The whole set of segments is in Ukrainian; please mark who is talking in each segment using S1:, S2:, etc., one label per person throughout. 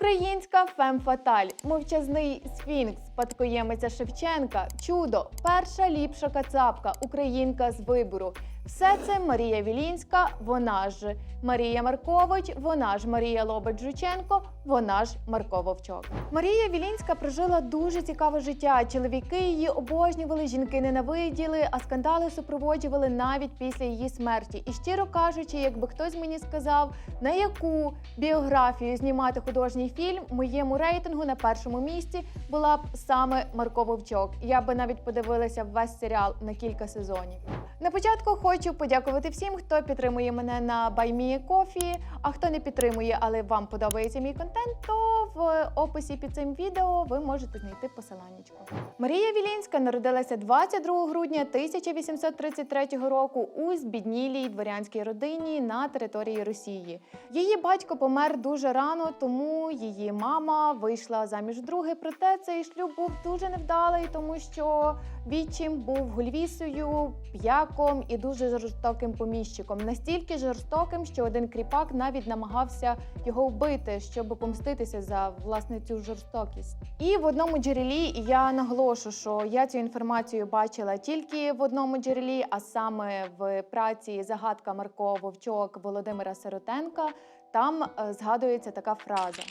S1: Українська фемфаталь, мовчазний сфінкс, спадкоємиця Шевченка, чудо, перша ліпша кацапка, українка з вибору. Все це Марія Вілінська, вона ж Марія Маркович, вона ж Марія Лобач Жученко, вона ж Марко Вовчок. Марія Вілінська прожила дуже цікаве життя. Чоловіки її обожнювали, жінки ненавиділи, а скандали супроводжували навіть після її смерті. І щиро кажучи, якби хтось мені сказав, на яку біографію знімати художній фільм, моєму рейтингу на першому місці була б саме Марко Вовчок. Я би навіть подивилася весь серіал на кілька сезонів. На початку хочу подякувати всім, хто підтримує мене на BuyMeACoffee, А хто не підтримує, але вам подобається мій контент, то в описі під цим відео ви можете знайти посиланнячко. Марія Вілінська народилася 22 грудня 1833 року у збіднілій дворянській родині на території Росії. Її батько помер дуже рано, тому її мама вийшла заміж вдруге. Проте цей шлюб був дуже невдалий, тому що відчим був гульвісою, п'яком і дуже жорстоким поміщиком. Настільки жорстоким, що один кріпак навіть намагався його вбити, щоб помститися за власне цю жорстокість. І в одному джерелі я наголошу, що я цю інформацію бачила тільки в одному джерелі, а саме в праці Загадка Марко Вовчок Володимира Сиротенка. Там е, згадується така фраза.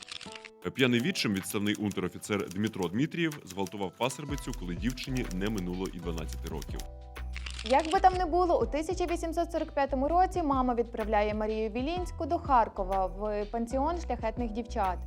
S2: П'яний відчим відставний унтер-офіцер Дмитро Дмитрієв зґвалтував пасербицю, коли дівчині не минуло і 12 років.
S1: Як би там не було, у 1845 році мама відправляє Марію Вілінську до Харкова в пансіон шляхетних дівчат.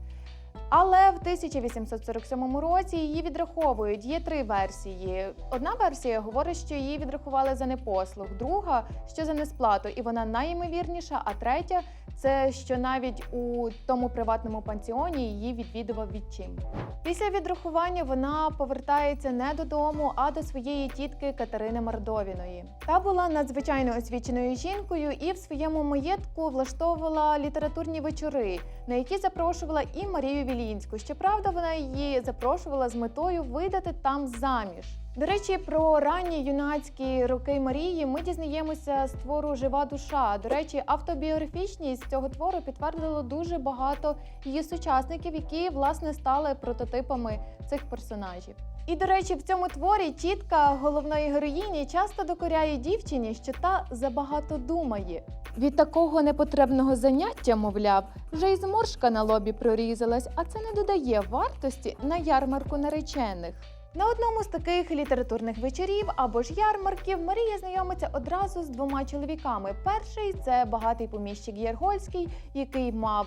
S1: Але в 1847 році її відраховують. Є три версії. Одна версія говорить, що її відрахували за непослух, друга що за несплату, і вона найімовірніша. А третя це що навіть у тому приватному пансіоні її відвідував відчим. Після відрахування вона повертається не додому, а до своєї тітки Катерини Мордовіної. Та була надзвичайно освіченою жінкою і в своєму маєтку влаштовувала літературні вечори, на які запрошувала і Марію Вілінську. Щоправда, вона її запрошувала з метою видати там заміж. До речі, про ранні юнацькі роки Марії ми дізнаємося з твору Жива душа. До речі, автобіографічність цього твору підтвердило дуже багато її сучасників, які власне стали прототипами цих персонажів. І до речі, в цьому творі тітка головної героїні часто докоряє дівчині, що та забагато думає. Від такого непотребного заняття, мовляв, вже й зморшка на лобі прорізалась, а це не додає вартості на ярмарку наречених. На одному з таких літературних вечорів або ж ярмарків Марія знайомиться одразу з двома чоловіками. Перший це багатий поміщик Єргольський, який мав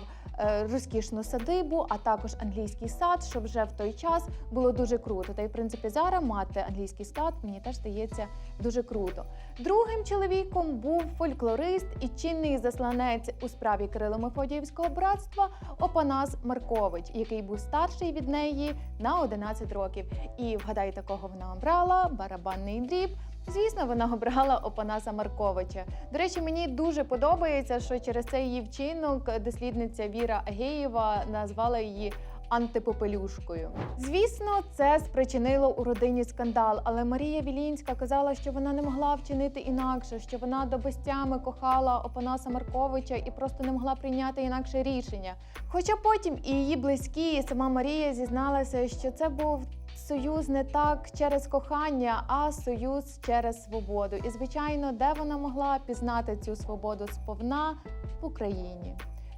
S1: розкішну садибу, а також англійський сад, що вже в той час було дуже круто. Та й в принципі зараз мати англійський сад мені теж здається дуже круто. Другим чоловіком був фольклорист і чинний засланець у справі Кирило-Мефодіївського братства Опанас Маркович, який був старший від неї на 11 років. І вгадайте, кого вона обрала барабанний дріб. Звісно, вона обрала Опанаса Марковича. До речі, мені дуже подобається, що через цей її вчинок дослідниця Віра Агеєва назвала її антипопелюшкою. Звісно, це спричинило у родині скандал, але Марія Вілінська казала, що вона не могла вчинити інакше, що вона до безтями кохала Опанаса Марковича і просто не могла прийняти інакше рішення. Хоча потім і її близькі, і сама Марія зізналася, що це був союз не так через кохання, а союз через свободу. І звичайно, де вона могла пізнати цю свободу сповна в Україні.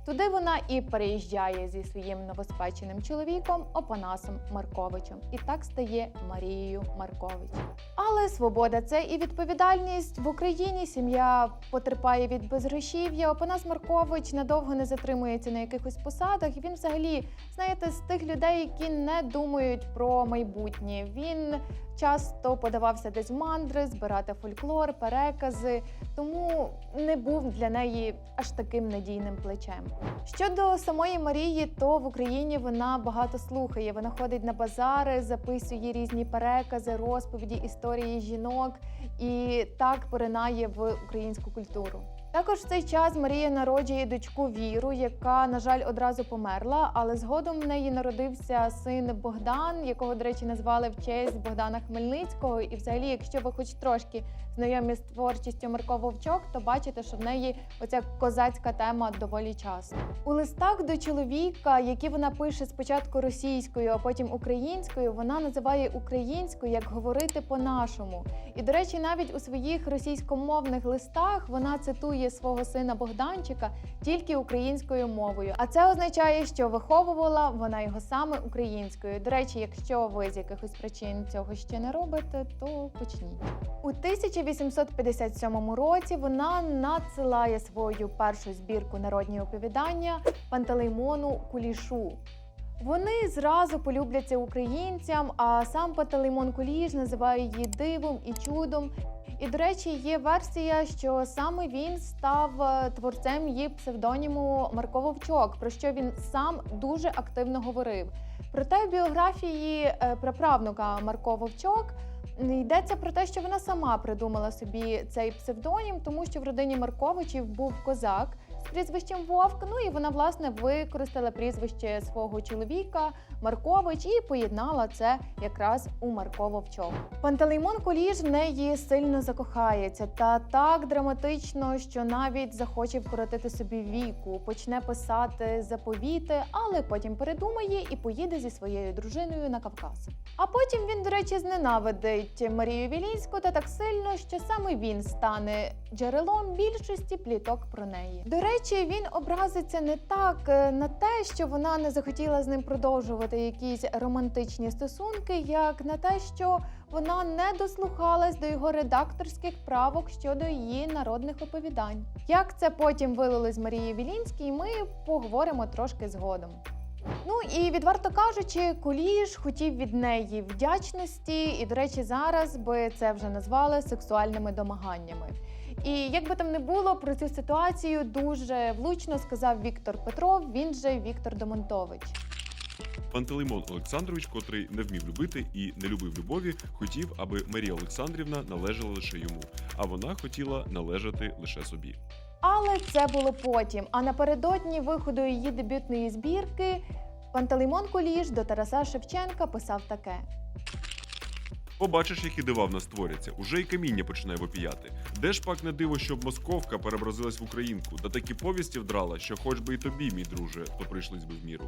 S1: Туди вона і переїжджає зі своїм новоспеченим чоловіком Опанасом Марковичем, і так стає Марією Маркович. Але свобода це і відповідальність в Україні. Сім'я потерпає від безгрошів'я. Опанас Маркович надовго не затримується на якихось посадах. Він, взагалі, знаєте, з тих людей, які не думають про майбутнє. Він часто подавався десь в мандри, збирати фольклор, перекази, тому не був для неї аж таким надійним плечем. Щодо самої Марії, то в Україні вона багато слухає. Вона ходить на базари, записує різні перекази, розповіді, історії жінок і так поринає в українську культуру. Також в цей час Марія народжує дочку Віру, яка, на жаль, одразу померла, але згодом в неї народився син Богдан, якого, до речі, назвали в честь Богдана Хмельницького. І, взагалі, якщо ви хоч трошки знайомі з творчістю Марко Вовчок, то бачите, що в неї оця козацька тема доволі часто. У листах до чоловіка, які вона пише спочатку російською, а потім українською, вона називає українською як говорити по-нашому. І, до речі, навіть у своїх російськомовних листах вона цитує свого сина Богданчика тільки українською мовою. А це означає, що виховувала вона його саме українською. До речі, якщо ви з якихось причин цього ще не робите, то почніть. У 1857 році вона надсилає свою першу збірку народні оповідання Пантелеймону Кулішу. Вони зразу полюбляться українцям, а сам Пантелеймон Куліш називає її дивом і чудом. І, до речі, є версія, що саме він став е, творцем її псевдоніму Марко Вовчок, про що він сам дуже активно говорив. Проте в біографії е, праправнука Марко Вовчок йдеться про те, що вона сама придумала собі цей псевдонім, тому що в родині Марковичів був козак з прізвищем Вовк. Ну і вона власне використала прізвище свого чоловіка Маркович і поєднала це якраз у Марко Вовчок. Пантелеймон Куліш в неї сильно закохається та так драматично, що навіть захоче вкоротити собі віку, почне писати заповіти, але потім передумає і поїде зі своєю дружиною на Кавказ. А потім він, до речі, зненавидить Марію Вілінську та так сильно, що саме він стане джерелом більшості пліток про неї. До речі, він образиться не так е, на те, що вона не захотіла з ним продовжувати якісь романтичні стосунки, як на те, що вона не дослухалась до його редакторських правок щодо її народних оповідань. Як це потім вилилось Марії Вілінській, ми поговоримо трошки згодом. Ну і відверто кажучи, Куліш хотів від неї вдячності, і, до речі, зараз би це вже назвали сексуальними домаганнями. І як би там не було, про цю ситуацію дуже влучно сказав Віктор Петров, він же Віктор Домонтович.
S2: Пантелеймон Олександрович, котрий не вмів любити і не любив любові, хотів, аби Марія Олександрівна належала лише йому, а вона хотіла належати лише собі.
S1: Але це було потім. А напередодні виходу її дебютної збірки Пантелеймон Куліш до Тараса Шевченка писав таке.
S2: Побачиш, які дива в нас творяться. Уже й каміння починає вопіяти. Де ж пак не диво, щоб московка переобразилась в українку, да такі повісті вдрала, що хоч би і тобі, мій друже, то прийшлись би в міру.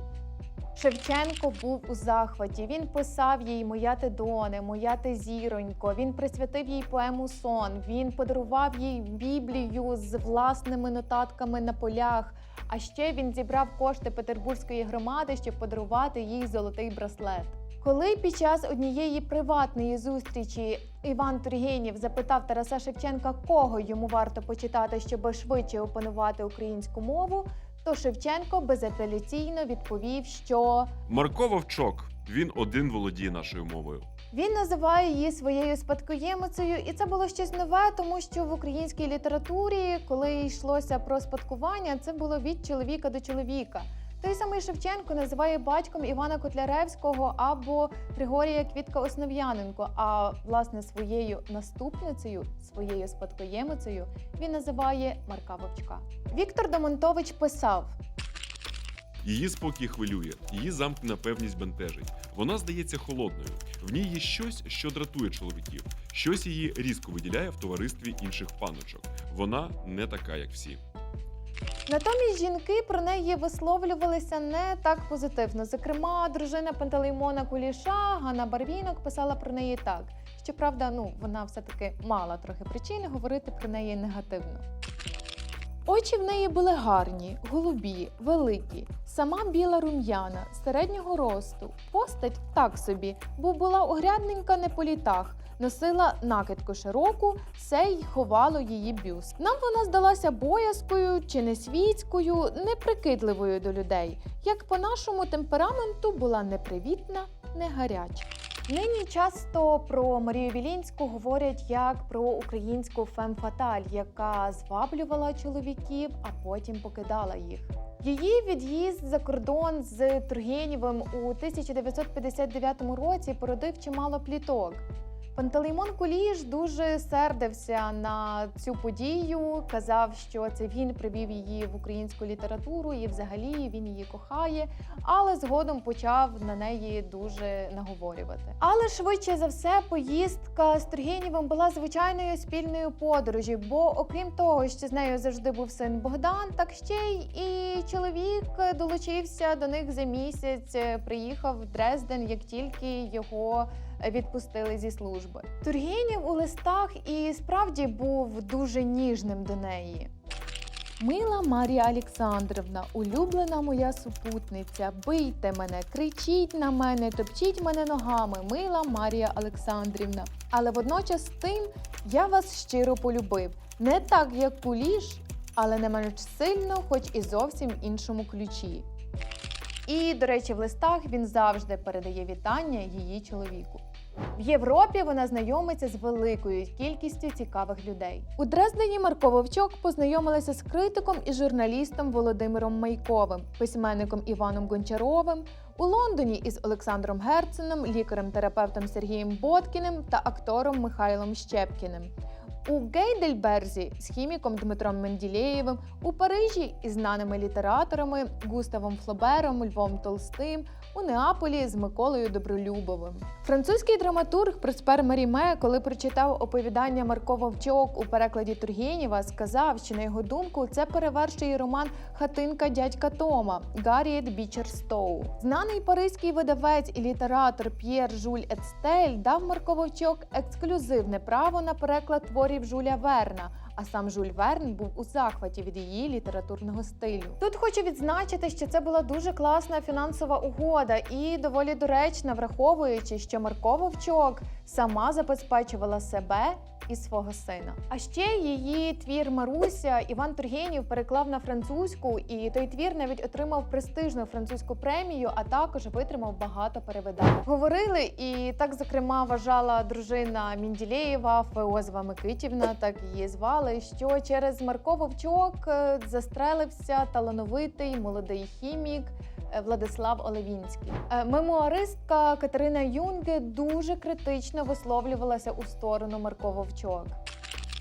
S1: Шевченко був у захваті. Він писав їй Моя ти доне, моя ти зіронько. Він присвятив їй поему Сон. Він подарував їй Біблію з власними нотатками на полях. А ще він зібрав кошти петербурзької громади, щоб подарувати їй золотий браслет. Коли під час однієї приватної зустрічі Іван Тургенєв запитав Тараса Шевченка, кого йому варто почитати, щоб швидше опанувати українську мову, то Шевченко безапеляційно відповів, що
S2: Марко Вовчок. Він один володіє нашою мовою.
S1: Він називає її своєю спадкоємицею, і це було щось нове, тому що в українській літературі, коли йшлося про спадкування, це було від чоловіка до чоловіка. Той самий Шевченко називає батьком Івана Котляревського або Григорія Квітка Основ'яненко. А власне своєю наступницею, своєю спадкоємицею, він називає Марка Вовчка. Віктор Домонтович писав:
S2: Її спокій хвилює, її замкнена певність бентежить. Вона здається холодною. В ній є щось, що дратує чоловіків, щось її різко виділяє в товаристві інших паночок. Вона не така, як всі.
S1: Натомість жінки про неї висловлювалися не так позитивно. Зокрема, дружина Пантелеймона Куліша Ганна Барвінок писала про неї так. Щоправда, ну вона все-таки мала трохи причин говорити про неї негативно. Очі в неї були гарні, голубі, великі, сама біла рум'яна, середнього росту, постать так собі, бо була огрядненька не по літах, носила накидку широку, все й ховало її бюст. Нам вона здалася боязкою чи несвітською, неприкидливою до людей, як по нашому темпераменту була непривітна, не гаряча. Нині часто про Марію Вілінську говорять як про українську фемфаталь, яка зваблювала чоловіків, а потім покидала їх. Її від'їзд за кордон з Тургенєвим у 1959 році породив чимало пліток. Пантелеймон Куліш дуже сердився на цю подію, казав, що це він привів її в українську літературу і взагалі він її кохає, але згодом почав на неї дуже наговорювати. Але швидше за все, поїздка з Тургенєвим була звичайною спільною подорожі, бо окрім того, що з нею завжди був син Богдан, так ще й і чоловік долучився до них за місяць, приїхав в Дрезден, як тільки його відпустили зі служби. Тургенєв у листах і справді був дуже ніжним до неї. Мила Марія Олександрівна, улюблена моя супутниця, бийте мене, кричіть на мене, топчіть мене ногами, мила Марія Олександрівна. Але водночас тим я вас щиро полюбив. Не так, як куліш, але не менш сильно, хоч і зовсім іншому ключі. І, до речі, в листах він завжди передає вітання її чоловіку. В Європі вона знайомиться з великою кількістю цікавих людей. У Дрездені Марко Вовчок познайомилася з критиком і журналістом Володимиром Майковим, письменником Іваном Гончаровим, у Лондоні із Олександром Герценом, лікарем-терапевтом Сергієм Боткіним та актором Михайлом Щепкіним. У Гейдельберзі з хіміком Дмитром Менділеєвим, у Парижі із знаними літераторами Густавом Флобером, Львом Толстим, у Неаполі з Миколою Добролюбовим. Французький драматург Проспер Маріме, коли прочитав оповідання Марко Вовчок у перекладі Тургенєва, сказав, що на його думку це перевершує роман Хатинка дядька Тома Гарріет Бічер Стоу. Знаний паризький видавець і літератор П'єр Жуль Ецтель дав Марко Вовчок ексклюзивне право на переклад творів Жуля Верна. А сам Жюль Верн був у захваті від її літературного стилю. Тут хочу відзначити, що це була дуже класна фінансова угода і доволі доречна, враховуючи, що Марко Вовчок сама забезпечувала себе і свого сина. А ще її твір Маруся Іван Тургенів переклав на французьку, і той твір навіть отримав престижну французьку премію, а також витримав багато перевидань. Говорили, і так зокрема вважала дружина Мінділеєва Феозова Микитівна, так її звали. Що через Марко Вовчок е, застрелився талановитий молодий хімік. е, Владислав Олевінський. Е, Мемуаристка Катерина Юнге дуже критично висловлювалася у сторону Марко Вовчок.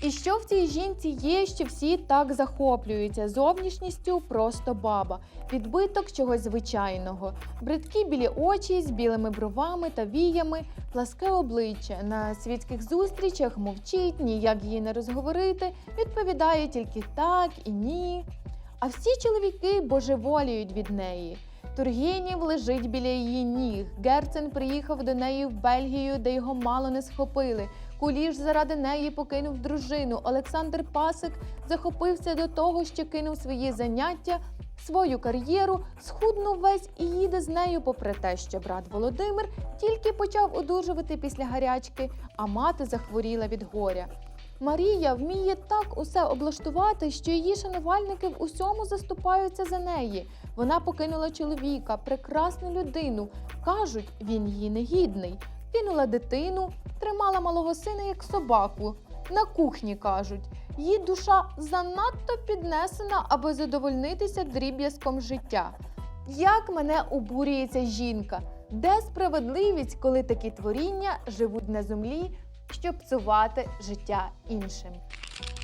S1: І що в цій жінці є, що всі так захоплюються зовнішністю просто баба, відбиток чогось звичайного, бридкі білі очі з білими бровами та віями, пласке обличчя на світських зустрічах мовчить, ніяк її не розговорити, відповідає тільки так і ні. А всі чоловіки божеволіють від неї. Тургенєв лежить біля її ніг. Герцен приїхав до неї в Бельгію, де його мало не схопили. Куліш заради неї покинув дружину. Олександр Пасик захопився до того, що кинув свої заняття, свою кар'єру, схуднув весь і їде з нею, попри те, що брат Володимир тільки почав одужувати після гарячки, а мати захворіла від горя. Марія вміє так усе облаштувати, що її шанувальники в усьому заступаються за неї. Вона покинула чоловіка, прекрасну людину. Кажуть, він її негідний. Кинула дитину, тримала малого сина як собаку. На кухні кажуть, її душа занадто піднесена, аби задовольнитися дріб'язком життя. Як мене обурює ця жінка? Де справедливість, коли такі творіння живуть на землі, щоб псувати життя іншим?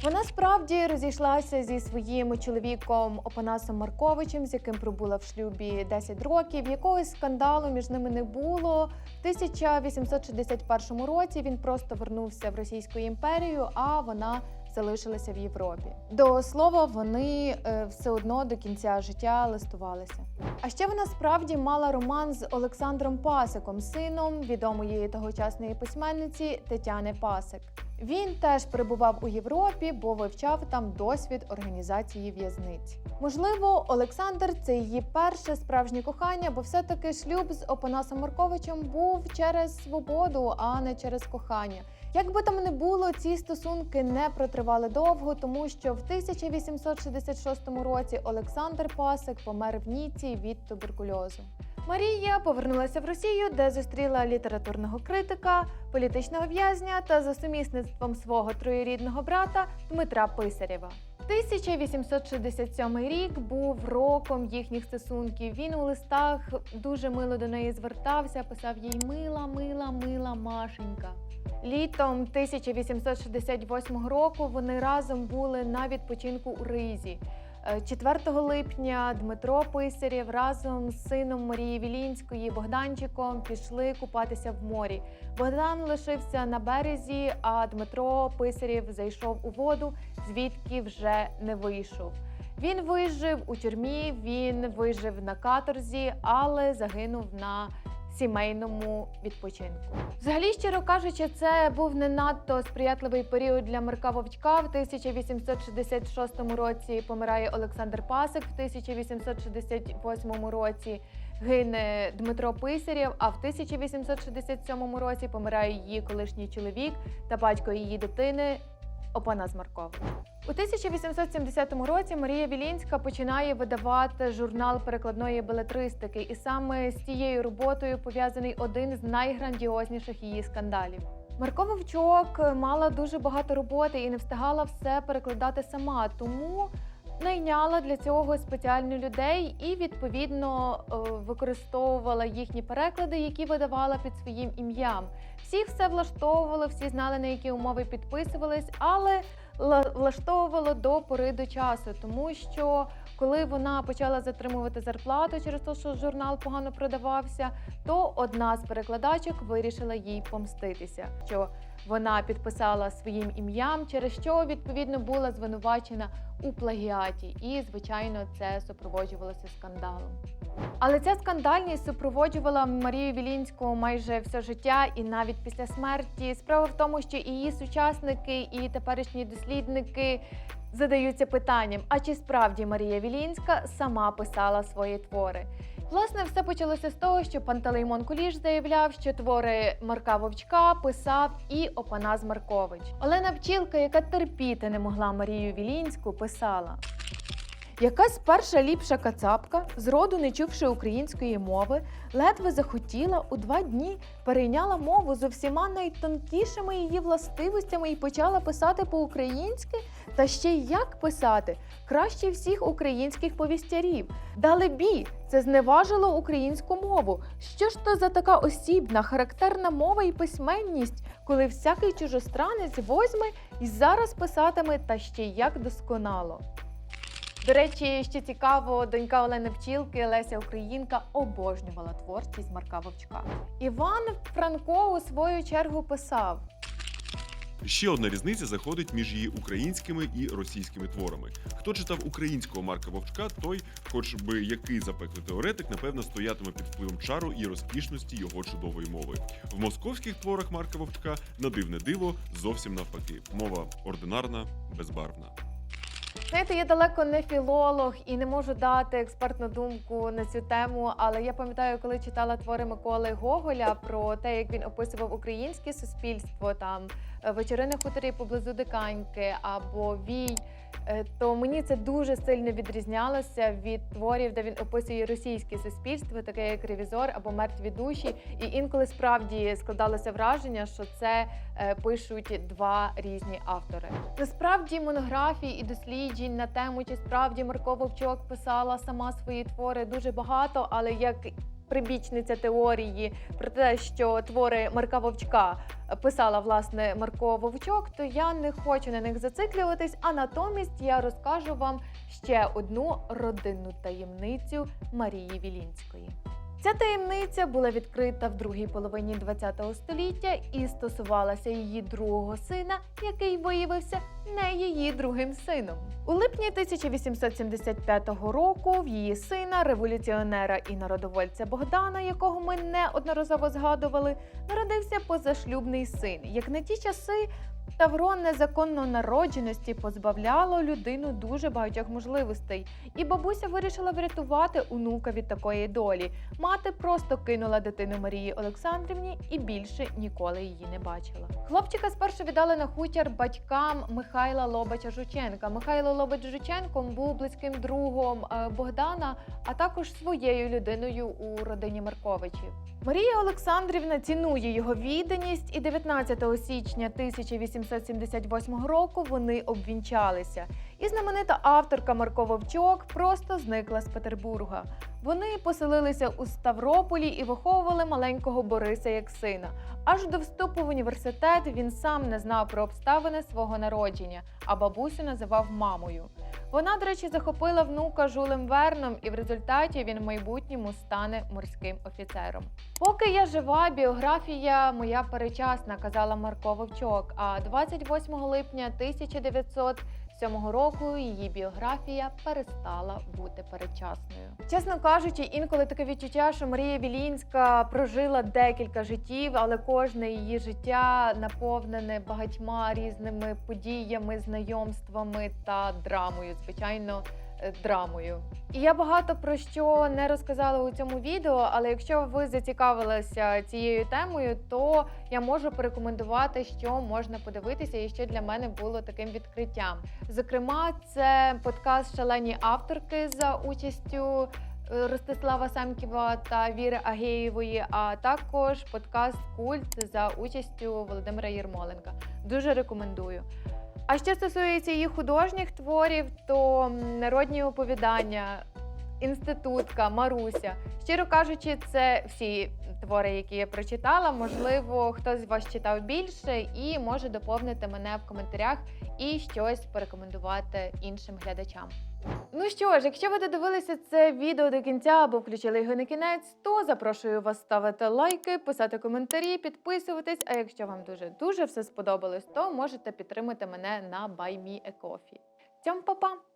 S1: Вона справді розійшлася зі своїм чоловіком Опанасом Марковичем, з яким пробула в шлюбі 10 років. Якогось скандалу між ними не було. В 1861 році він просто вернувся в Російську імперію, а вона залишилася в Європі. До слова, вони е, все одно до кінця життя листувалися. А ще вона справді мала роман з Олександром Пасиком, сином відомої тогочасної письменниці Тетяни Пасик. Він теж перебував у Європі, бо вивчав там досвід організації в'язниць. Можливо, Олександр це її перше справжнє кохання, бо все-таки шлюб з Опанасом Марковичем був через свободу, а не через кохання. Як би там не було, ці стосунки не протривали довго, тому що в 1866 році Олександр Пасик помер в Ніці від туберкульозу. Марія повернулася в Росію, де зустріла літературного критика, політичного в'язня та за сумісництвом свого троюрідного брата Дмитра Писарєва. 1867 рік був роком їхніх стосунків. Він у листах дуже мило до неї звертався, писав їй мила, мила, мила Машенька. Літом 1868 року вони разом були на відпочинку у Ризі. Е, 4 липня Дмитро Писарєв разом з сином Марії Вілінської Богданчиком пішли купатися в морі. Богдан лишився на березі, а Дмитро Писарєв зайшов у воду, звідки вже не вийшов. Він вижив у тюрмі, він вижив на каторзі, але загинув на сімейному відпочинку. Взагалі, щиро кажучи, це був не надто сприятливий період для Марка Вовчка. В 1866 році помирає Олександр Пасик, в 1868 році гине Дмитро Писарєв, а в 1867 році помирає її колишній чоловік та батько її дитини Опанас Марков. У 1870 році Марія Вілінська починає видавати журнал перекладної белетристики, і саме з цією роботою пов'язаний один з найграндіозніших її скандалів. Марко Вовчок мала дуже багато роботи і не встигала все перекладати сама, тому найняла для цього спеціальних людей і відповідно е, використовувала їхні переклади, які видавала під своїм ім'ям. Всіх все влаштовувало, всі знали на які умови підписувались, але влаштовувало до пори до часу, тому що коли вона почала затримувати зарплату через те, що журнал погано продавався, то одна з перекладачок вирішила їй помститися. Що вона підписала своїм ім'ям, через що відповідно була звинувачена у плагіаті, і звичайно це супроводжувалося скандалом. Але ця скандальність супроводжувала Марію Вілінську майже все життя і навіть після смерті. Справа в тому, що її сучасники і теперішні дослідники задаються питанням: а чи справді Марія Вілінська сама писала свої твори? Власне, все почалося з того, що Пантелеймон Куліш заявляв, що твори Марка Вовчка писав і Опанас Маркович. Олена Пчілка, яка терпіти не могла Марію Вілінську, писала. Якась перша ліпша кацапка, зроду не чувши української мови, ледве захотіла у два дні перейняла мову з усіма найтонкішими її властивостями і почала писати по-українськи. Та ще й як писати краще всіх українських повістярів. Далебі, це зневажило українську мову. Що ж то за така осібна, характерна мова і письменність, коли всякий чужостранець возьме і зараз писатиме та ще як досконало. До речі, ще цікаво, донька Олени Пчілки Леся Українка обожнювала творчість Марка Вовчка. Іван Франко у свою чергу писав:
S2: Ще одна різниця заходить між її українськими і російськими творами. Хто читав українського Марка Вовчка, той, хоч би який запеклий теоретик, напевно, стоятиме під впливом чару і розкішності його чудової мови. В московських творах Марка Вовчка на дивне диво зовсім навпаки. Мова ординарна, безбарвна.
S1: Знаєте, я далеко не філолог і не можу дати експертну думку на цю тему. Але я пам'ятаю, коли читала твори Миколи Гоголя про те, як він описував українське суспільство, там вечори на хуторі поблизу Диканьки або Вій. Е, То мені це дуже сильно відрізнялося від творів, де він описує російське суспільство, таке як ревізор або мертві душі. І інколи справді складалося враження, що це е, пишуть два різні автори. Насправді монографій і досліджень на тему, чи справді Марко Вовчок писала сама свої твори дуже багато, але як прибічниця теорії про те, що твори Марка Вовчка писала власне Марко Вовчок, то я не хочу на них зациклюватись, а натомість я розкажу вам ще одну родинну таємницю Марії Вілінської. Ця таємниця була відкрита в другій половині ХХ століття і стосувалася її другого сина, який виявився не її другим сином. У липні 1875 року в її сина, революціонера і народовольця Богдана, якого ми неодноразово згадували, народився позашлюбний син. Як на ті часи, Тавро незаконно народженості позбавляло людину дуже багатьох можливостей, і бабуся вирішила врятувати онука від такої долі. Мати просто кинула дитину Марії Олександрівні і більше ніколи її не бачила. Хлопчика спершу віддали на хутір батькам Михайла Лобача Жученка. Михайло Лобач Жученко був близьким другом е, Богдана, а також своєю людиною у родині Марковичів. Марія Олександрівна цінує його відданість, і 19 січня 1878 року вони обвінчалися. І знаменита авторка Марко Вовчок просто зникла з Петербурга. Вони поселилися у Ставрополі і виховували маленького Бориса як сина. Аж до вступу в університет він сам не знав про обставини свого народження, а бабусю називав мамою. Вона, до речі, захопила внука Жулем Верном, і в результаті він в майбутньому стане морським офіцером. Поки я жива, біографія моя перечасна, казала Марко Вовчок. А 28 липня 1907 року її біографія перестала бути передчасною. Чесно кажучи, інколи таке відчуття, що Марія Вілінська прожила декілька життів, але кожне її життя наповнене багатьма різними подіями, знайомствами та драмою. Звичайно. Е, Драмою, і я багато про що не розказала у цьому відео. Але якщо ви зацікавилися цією темою, то я можу порекомендувати, що можна подивитися, і що для мене було таким відкриттям. Зокрема, це подкаст Шалені авторки за участю е, Ростислава Самківа та Віри Агеєвої, а також подкаст Культ за участю Володимира Єрмоленка. Дуже рекомендую. А що стосується її художніх творів, то народні оповідання, інститутка, Маруся. Щиро кажучи, це всі твори, які я прочитала. Можливо, хтось з вас читав більше і може доповнити мене в коментарях і щось порекомендувати іншим глядачам. Ну що ж, якщо ви додивилися це відео до кінця або включили його на кінець, то запрошую вас ставити лайки, писати коментарі, підписуватись. А якщо вам дуже дуже все сподобалось, то можете підтримати мене на BuyMeACoffee. Цьом па-па!